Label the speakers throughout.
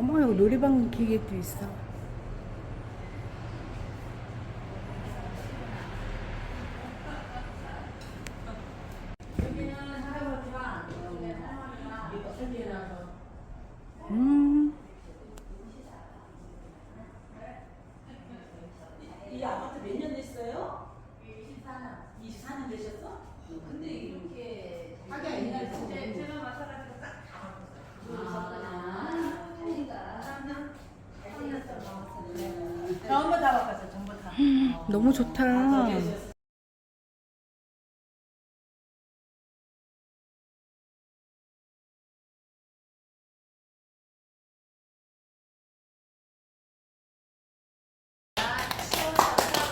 Speaker 1: 어머 여기 놀이방 기계도 있어. 음.
Speaker 2: 이 아파트 몇 년 됐어요? 24년. 24년 되셨어? 근데 이렇게 하기가 옛날에 진짜 제가 마찬가지 전부 다 바꿨어, 전부 다.
Speaker 1: 너무 좋다.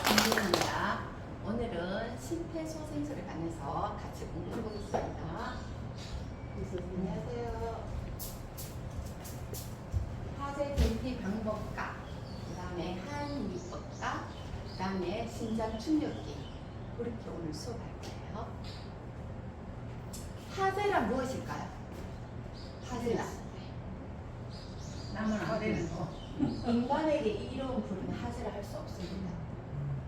Speaker 3: 김민입니다. 오늘은 심폐소생술에 관해서 같이 공부해 보겠습니다. 안녕하세요. 화재 대피 방법과 그다음에 한의법과 그 다음에 심장 충격기 그렇게 오늘 수업할 거예요. 화재란 무엇일까요? 화재란
Speaker 2: 남은 안 되는 거.
Speaker 3: 인간에게 이로운 불은 하지를 할 수 없습니다.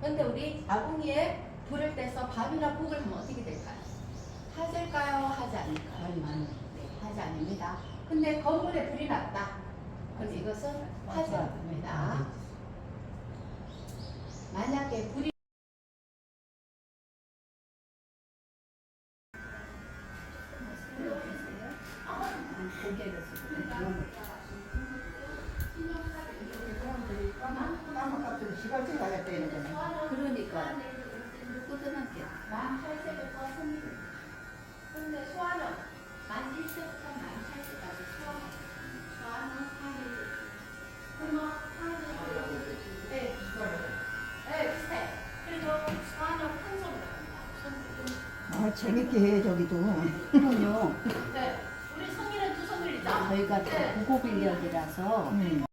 Speaker 3: 근데 우리 아궁이에 불을 떼서 밥이나 국을 하면 어떻게 될까요? 하질까요? 하지 않을까요? 네, 하지 아닙니다. 근데 건물에 불이 났다. 그럼 이것은 하지가 됩니다. 만약에 불이 고개를
Speaker 4: 되는 거네.
Speaker 3: 그러니까 만
Speaker 4: 아 재밌게 해 저기도.
Speaker 3: 그럼요 네 우리 성인은 두손 들리죠?
Speaker 5: 저희가 다
Speaker 3: 네.
Speaker 5: 고급 인력이라서
Speaker 4: 음.